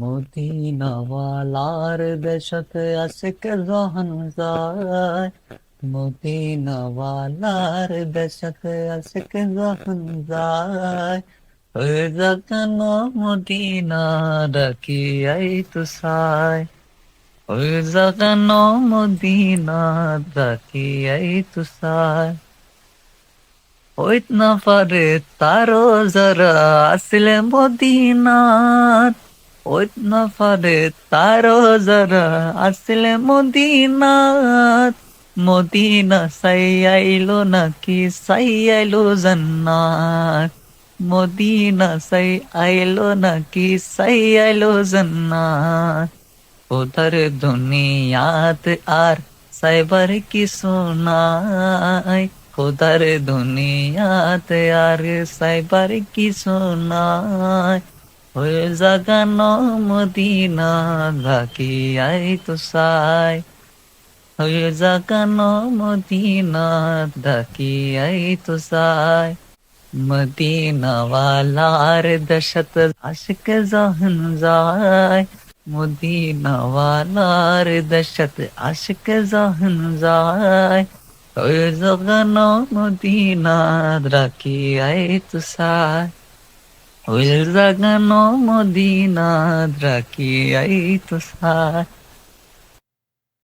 মদিনাওয়ালার দেশত আশিক রহন যায়। মদিনাওয়ালার দেশত আশিক রহন যায়। ওই যখন মদিনা ডাকি আই তুসায় ওই যখন মদিনা ডাকি আই তুসায় হইত না পারে তারও যারা আসলে মদিনাত। হইত না পারে তারও যারা আসলে মদিনাত। মদিনা সাই আইলো নাকি সাই আইলো জান্নাত? মদিনা সাই আইলো নাকি সাই আইলো জান্নাত? ওধার দুনিয়াত আর সাইবার কি শোনায় খোদার দুনিয়াতে আর সাইবার কি শোনায় হয়ে জাগানো মদিনা ধাকি আই তো সাই হয়ে জাগানো মদিনা ধাকি আই তো সাই মদিনাওয়ালার দশত আশক জহন যায়। মদিনাওয়ালার দশত আশক জহন যায়। ওই জগানো মদিনা রাখি আই তুষার ওই জাগানো মদিনা রাখি আই তুষার